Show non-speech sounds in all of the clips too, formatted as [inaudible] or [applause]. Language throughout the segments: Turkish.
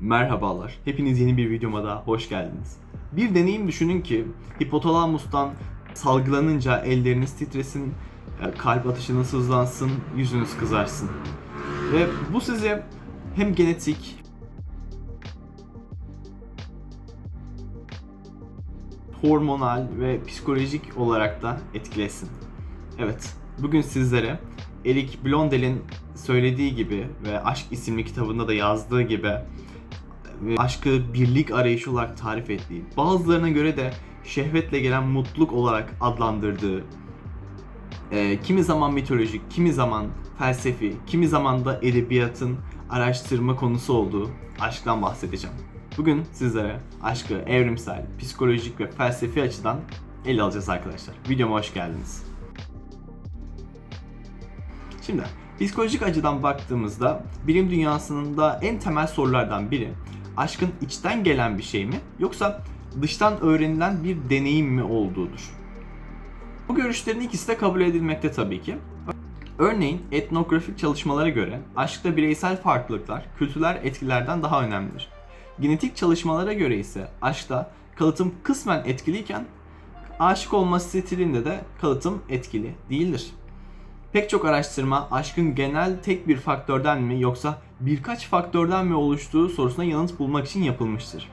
Merhabalar. Hepiniz yeni bir videoma daha hoş geldiniz. Bir deneyim düşünün ki hipotalamustan salgılanınca elleriniz titresin, e, kalp atışınız hızlansın, yüzünüz kızarsın. Ve bu size hem genetik hormonal ve psikolojik olarak da etkilesin. Evet, bugün sizlere Eric Blondel'in söylediği gibi ve Aşk isimli kitabında da yazdığı gibi ve aşkı birlik arayışı olarak tarif ettiği, bazılarına göre de şehvetle gelen mutluluk olarak adlandırdığı, e, kimi zaman mitolojik, kimi zaman felsefi, kimi zaman da edebiyatın araştırma konusu olduğu aşktan bahsedeceğim. Bugün sizlere aşkı evrimsel, psikolojik ve felsefi açıdan ele alacağız arkadaşlar. Videoma hoş geldiniz. Şimdi psikolojik açıdan baktığımızda bilim dünyasının da en temel sorulardan biri aşkın içten gelen bir şey mi yoksa dıştan öğrenilen bir deneyim mi olduğudur. Bu görüşlerin ikisi de kabul edilmekte tabii ki. Örneğin etnografik çalışmalara göre aşkta bireysel farklılıklar kültürel etkilerden daha önemlidir. Genetik çalışmalara göre ise aşkta kalıtım kısmen etkiliyken aşık olma stilinde de kalıtım etkili değildir. Pek çok araştırma aşkın genel tek bir faktörden mi yoksa birkaç faktörden mi oluştuğu sorusuna yanıt bulmak için yapılmıştır.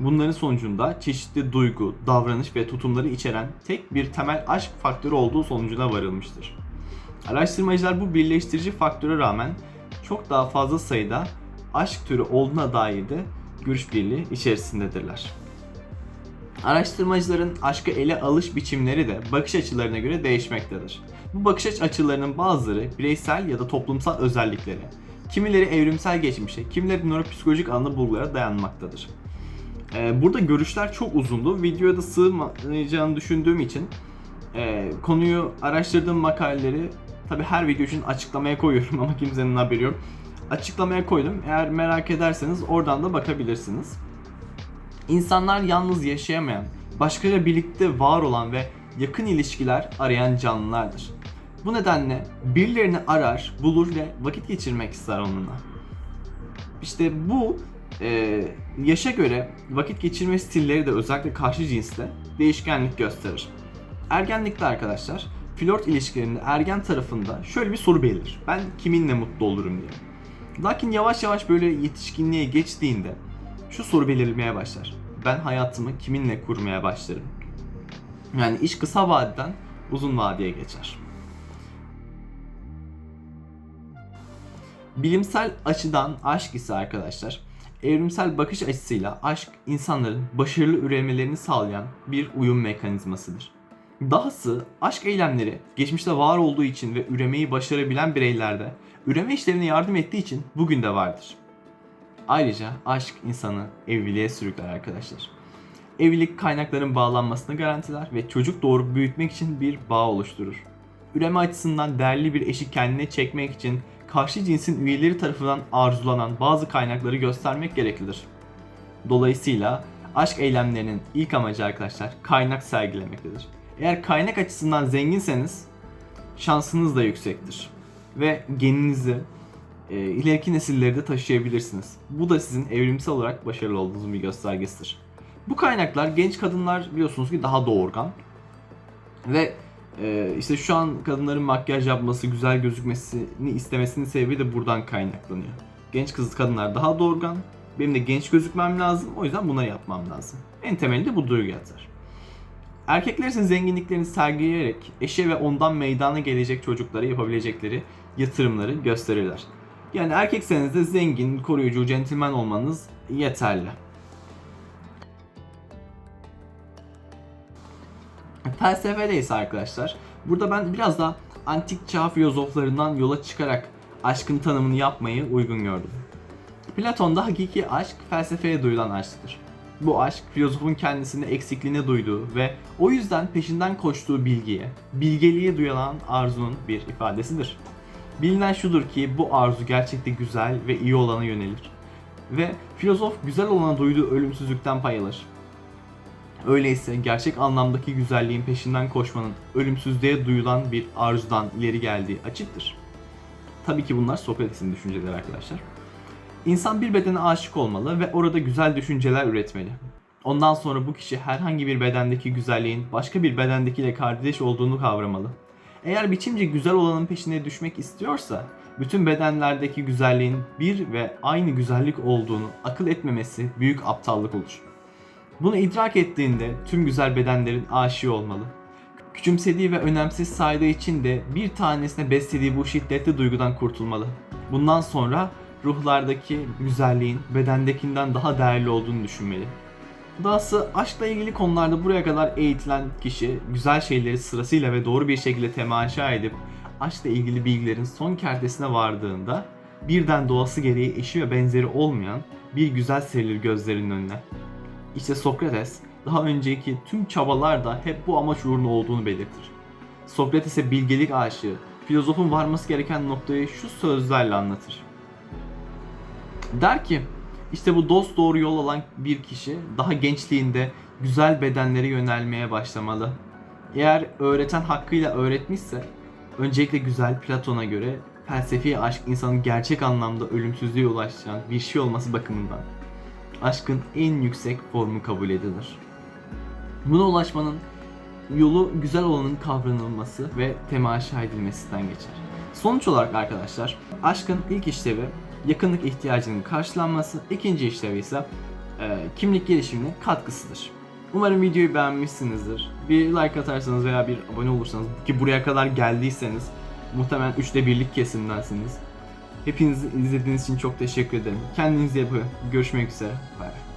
Bunların sonucunda çeşitli duygu, davranış ve tutumları içeren tek bir temel aşk faktörü olduğu sonucuna varılmıştır. Araştırmacılar bu birleştirici faktöre rağmen çok daha fazla sayıda aşk türü olduğuna dair de görüş birliği içerisindedirler. Araştırmacıların aşkı ele alış biçimleri de bakış açılarına göre değişmektedir. Bu bakış açılarının bazıları bireysel ya da toplumsal özellikleri, kimileri evrimsel geçmişe, kimileri nöropsikolojik alanda bulgulara dayanmaktadır. Ee, burada görüşler çok uzundu. Videoya da sığmayacağını düşündüğüm için e, konuyu araştırdığım makaleleri tabi her video için açıklamaya koyuyorum [laughs] ama kimsenin haberi yok. Açıklamaya koydum. Eğer merak ederseniz oradan da bakabilirsiniz. İnsanlar yalnız yaşayamayan, başkalarıyla birlikte var olan ve yakın ilişkiler arayan canlılardır. Bu nedenle birilerini arar, bulur ve vakit geçirmek ister onunla. İşte bu e, yaşa göre vakit geçirme stilleri de özellikle karşı cinste değişkenlik gösterir. Ergenlikte arkadaşlar flört ilişkilerinde ergen tarafında şöyle bir soru belirir. Ben kiminle mutlu olurum diye. Lakin yavaş yavaş böyle yetişkinliğe geçtiğinde şu soru belirmeye başlar. Ben hayatımı kiminle kurmaya başlarım? Yani iş kısa vadeden uzun vadeye geçer. Bilimsel açıdan aşk ise arkadaşlar, evrimsel bakış açısıyla aşk insanların başarılı üremelerini sağlayan bir uyum mekanizmasıdır. Dahası aşk eylemleri geçmişte var olduğu için ve üremeyi başarabilen bireylerde üreme işlerine yardım ettiği için bugün de vardır. Ayrıca aşk insanı evliliğe sürükler arkadaşlar. Evlilik kaynakların bağlanmasını garantiler ve çocuk doğurup büyütmek için bir bağ oluşturur. Üreme açısından değerli bir eşi kendine çekmek için karşı cinsin üyeleri tarafından arzulanan bazı kaynakları göstermek gereklidir. Dolayısıyla aşk eylemlerinin ilk amacı arkadaşlar kaynak sergilemektedir. Eğer kaynak açısından zenginseniz şansınız da yüksektir. Ve geninizi e, ileriki nesilleri de taşıyabilirsiniz. Bu da sizin evrimsel olarak başarılı olduğunuzun bir göstergesidir. Bu kaynaklar genç kadınlar biliyorsunuz ki daha doğurgan. Ve e, işte şu an kadınların makyaj yapması, güzel gözükmesini istemesinin sebebi de buradan kaynaklanıyor. Genç kız kadınlar daha doğurgan. Benim de genç gözükmem lazım. O yüzden bunları yapmam lazım. En temelinde bu duygu yatar. Erkekler ise zenginliklerini sergileyerek eşe ve ondan meydana gelecek çocuklara yapabilecekleri yatırımları gösterirler. Yani erkekseniz de zengin, koruyucu, centilmen olmanız yeterli. Felsefede ise arkadaşlar, burada ben biraz da antik çağ filozoflarından yola çıkarak aşkın tanımını yapmayı uygun gördüm. Platon'da hakiki aşk felsefeye duyulan aşktır. Bu aşk filozofun kendisinde eksikliğine duyduğu ve o yüzden peşinden koştuğu bilgiye, bilgeliğe duyulan arzunun bir ifadesidir. Bilinen şudur ki bu arzu gerçekte güzel ve iyi olana yönelir. Ve filozof güzel olana duyduğu ölümsüzlükten pay alır. Öyleyse gerçek anlamdaki güzelliğin peşinden koşmanın ölümsüzlüğe duyulan bir arzudan ileri geldiği açıktır. Tabii ki bunlar Sokrates'in düşünceleri arkadaşlar. İnsan bir bedene aşık olmalı ve orada güzel düşünceler üretmeli. Ondan sonra bu kişi herhangi bir bedendeki güzelliğin başka bir bedendekiyle kardeş olduğunu kavramalı. Eğer biçimce güzel olanın peşine düşmek istiyorsa, bütün bedenlerdeki güzelliğin bir ve aynı güzellik olduğunu akıl etmemesi büyük aptallık olur. Bunu idrak ettiğinde tüm güzel bedenlerin aşığı olmalı. Küçümsediği ve önemsiz saydığı için de bir tanesine beslediği bu şiddetli duygudan kurtulmalı. Bundan sonra ruhlardaki güzelliğin bedendekinden daha değerli olduğunu düşünmeli. Dahası aşkla ilgili konularda buraya kadar eğitilen kişi güzel şeyleri sırasıyla ve doğru bir şekilde temaşa edip aşkla ilgili bilgilerin son kertesine vardığında birden doğası gereği eşi ve benzeri olmayan bir güzel serilir gözlerinin önüne. İşte Sokrates daha önceki tüm çabalar da hep bu amaç uğruna olduğunu belirtir. Sokrates'e bilgelik aşığı, filozofun varması gereken noktayı şu sözlerle anlatır. Der ki, işte bu dost doğru yol alan bir kişi daha gençliğinde güzel bedenlere yönelmeye başlamalı. Eğer öğreten hakkıyla öğretmişse, öncelikle güzel Platon'a göre felsefi aşk insanın gerçek anlamda ölümsüzlüğe ulaşan bir şey olması bakımından aşkın en yüksek formu kabul edilir. Buna ulaşmanın yolu güzel olanın kavranılması ve temaşa edilmesinden geçer. Sonuç olarak arkadaşlar, aşkın ilk işlevi yakınlık ihtiyacının karşılanması, ikinci işlevi ise e, kimlik gelişimine katkısıdır. Umarım videoyu beğenmişsinizdir. Bir like atarsanız veya bir abone olursanız ki buraya kadar geldiyseniz muhtemelen üçte birlik kesimdensiniz. Hepinizi izlediğiniz için çok teşekkür ederim. Kendinize iyi bakın. Görüşmek üzere. Bay bay.